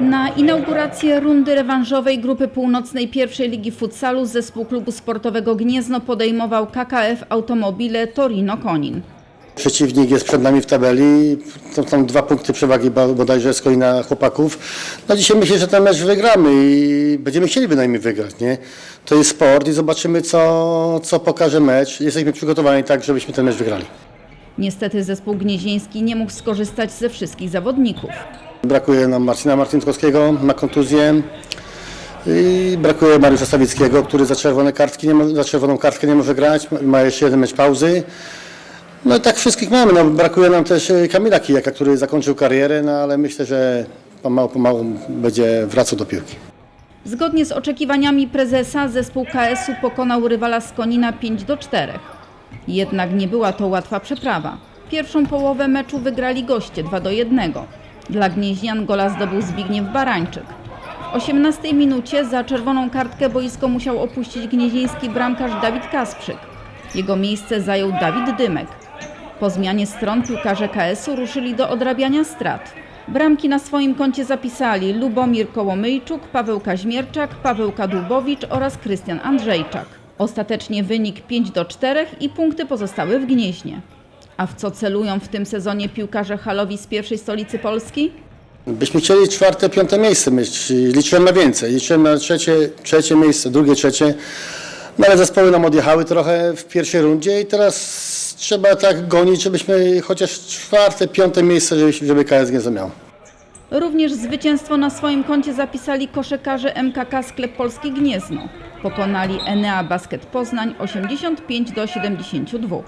Na inaugurację rundy rewanżowej grupy północnej pierwszej ligi futsalu zespół klubu sportowego Gniezno podejmował KKF Automobile Torino Konin. Przeciwnik jest przed nami w tabeli, to są dwa punkty przewagi bo- bodajże z kolina chłopaków. No dzisiaj myślę, że ten mecz wygramy i będziemy chcieli bynajmniej wygrać, nie? To jest sport i zobaczymy co, co pokaże mecz. Jesteśmy przygotowani tak, żebyśmy ten mecz wygrali. Niestety zespół gnieźnieński nie mógł skorzystać ze wszystkich zawodników. Brakuje nam Marcina Martynkowskiego, ma kontuzję. I brakuje Mariusza Stawickiego, który za, czerwone kartki nie mo- za czerwoną kartkę nie może grać, ma jeszcze jeden mecz pauzy. No i tak wszystkich mamy. No, brakuje nam też e, Kamila Kijaka, który zakończył karierę, no ale myślę, że pomału, pomału będzie wracał do piłki. Zgodnie z oczekiwaniami prezesa zespół KS-u pokonał rywala z Konina 5 do 4. Jednak nie była to łatwa przeprawa. Pierwszą połowę meczu wygrali goście 2 do 1. Dla Gnieźnian gola zdobył Zbigniew Barańczyk. W 18 minucie za czerwoną kartkę boisko musiał opuścić gnieźnieński bramkarz Dawid Kasprzyk. Jego miejsce zajął Dawid Dymek. Po zmianie stron piłkarze KS-u ruszyli do odrabiania strat. Bramki na swoim koncie zapisali Lubomir Kołomyjczuk, Paweł Kaźmierczak, Paweł Kadłubowicz oraz Krystian Andrzejczak. Ostatecznie wynik 5 do 4 i punkty pozostały w Gnieźnie. A w co celują w tym sezonie piłkarze halowi z pierwszej stolicy Polski? Byśmy chcieli czwarte, piąte miejsce mieć. Liczyłem na więcej. Liczyłem na trzecie, trzecie miejsce, drugie, trzecie. No ale zespoły nam odjechały trochę w pierwszej rundzie i teraz trzeba tak gonić, żebyśmy chociaż czwarte, piąte miejsce, żeby, żeby KS nie zamiał. Również zwycięstwo na swoim koncie zapisali koszykarze MKK Sklep Polski Gniezno. Pokonali Enea Basket Poznań 85 do 72.